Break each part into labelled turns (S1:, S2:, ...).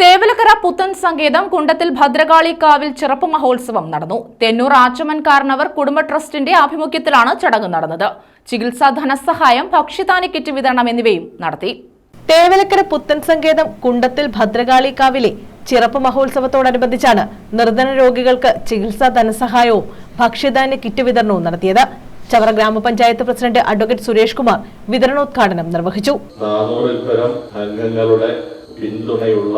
S1: തേവലക്കര പുത്തൻ സങ്കേതം കുണ്ടത്തിൽ ഭദ്രകാളി കാവിൽ ചെറുപ്പ് മഹോത്സവം നടന്നു. തെന്നൂർ ആച്ചമൻ കാരണവർ കുടുംബ ട്രസ്റ്റിന്റെ ആഭിമുഖ്യത്തിലാണ് ചടങ്ങ് നടന്നത്. ചികിത്സാ ധനസഹായം ഭക്ഷ്യധാന്യ കിറ്റ് വിതരണം എന്നിവയും നടത്തി.
S2: തേവലക്കര പുത്തൻ സങ്കേതം കുണ്ടത്തിൽ ഭദ്രകാളി കാവിലെ ചിറപ്പ് മഹോത്സവത്തോടനുബന്ധിച്ചാണ് നിർധന രോഗികൾക്ക് ചികിത്സാ ധനസഹായവും ഭക്ഷ്യധാന്യ കിറ്റ് വിതരണവും നടത്തിയത്. ചവറ ഗ്രാമപഞ്ചായത്ത് പ്രസിഡന്റ് അഡ്വക്കേറ്റ് സുരേഷ് കുമാർ വിതരണോദ്ഘാടനം നിർവഹിച്ചു.
S3: അംഗങ്ങളുടെ പിന്തുണയുള്ള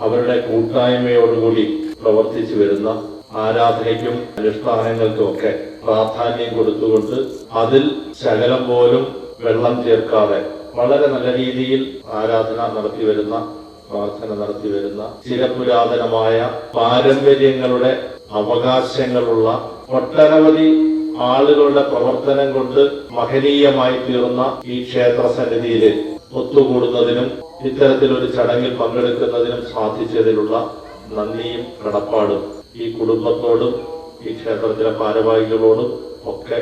S3: അവരുടെ കൂട്ടായ്മയോടുകൂടി പ്രവർത്തിച്ചു വരുന്ന ആരാധനയ്ക്കും അനുഷ്ഠാനങ്ങൾക്കും ഒക്കെ പ്രാധാന്യം കൊടുത്തുകൊണ്ട് അതിൽ ശകലം പോലും വെള്ളം ചേർക്കാതെ വളരെ നല്ല രീതിയിൽ ആരാധന നടത്തി വരുന്ന പ്രാർത്ഥന നടത്തി വരുന്ന ചിരപുരാതനമായ പാരമ്പര്യങ്ങളുടെ അവകാശങ്ങളുള്ള ഒട്ടനവധി ആളുകളുടെ പ്രവർത്തനം കൊണ്ട് മഹനീയമായി തീർന്ന ഈ ക്ഷേത്ര സന്നിധിയിൽ ഒത്തുകൂടുന്നതിനും ഇത്തരത്തിലൊരു ചടങ്ങിൽ പങ്കെടുക്കുന്നതിനും സാധിച്ചതിലുള്ള നന്ദിയും കടപ്പാടും ഈ കുടുംബത്തോടും ഈ ക്ഷേത്രത്തിലെ ഭാരവാഹികളോടും ഒക്കെ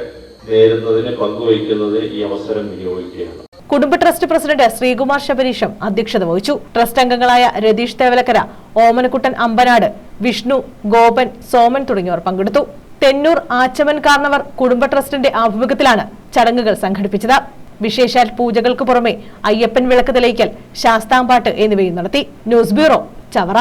S3: നേരുന്നതിന് പങ്കുവയ്ക്കുന്നതിന് ഈ അവസരം വിനിയോഗിക്കുകയാണ്.
S2: കുടുംബ ട്രസ്റ്റ് പ്രസിഡന്റ് ശ്രീകുമാർ ശബരീഷം അധ്യക്ഷത വഹിച്ചു. ട്രസ്റ്റ് അംഗങ്ങളായ രതീഷ് തേവലക്കര ഓമനക്കുട്ടൻ അമ്പനാട് വിഷ്ണു ഗോപൻ സോമൻ തുടങ്ങിയവർ പങ്കെടുത്തു. തെന്നൂർ ആച്ചമൻ കാർണവർ കുടുംബ ട്രസ്റ്റിന്റെ ആഭിമുഖ്യത്തിലാണ് ചടങ്ങുകൾ സംഘടിപ്പിച്ചത്. വിശേഷാൽ പൂജകൾക്ക് പുറമെ അയ്യപ്പൻ വിളക്ക് തെളിയിക്കൽ ശാസ്താംപാട്ട് എന്നിവയും നടത്തി. News bureau Chavara.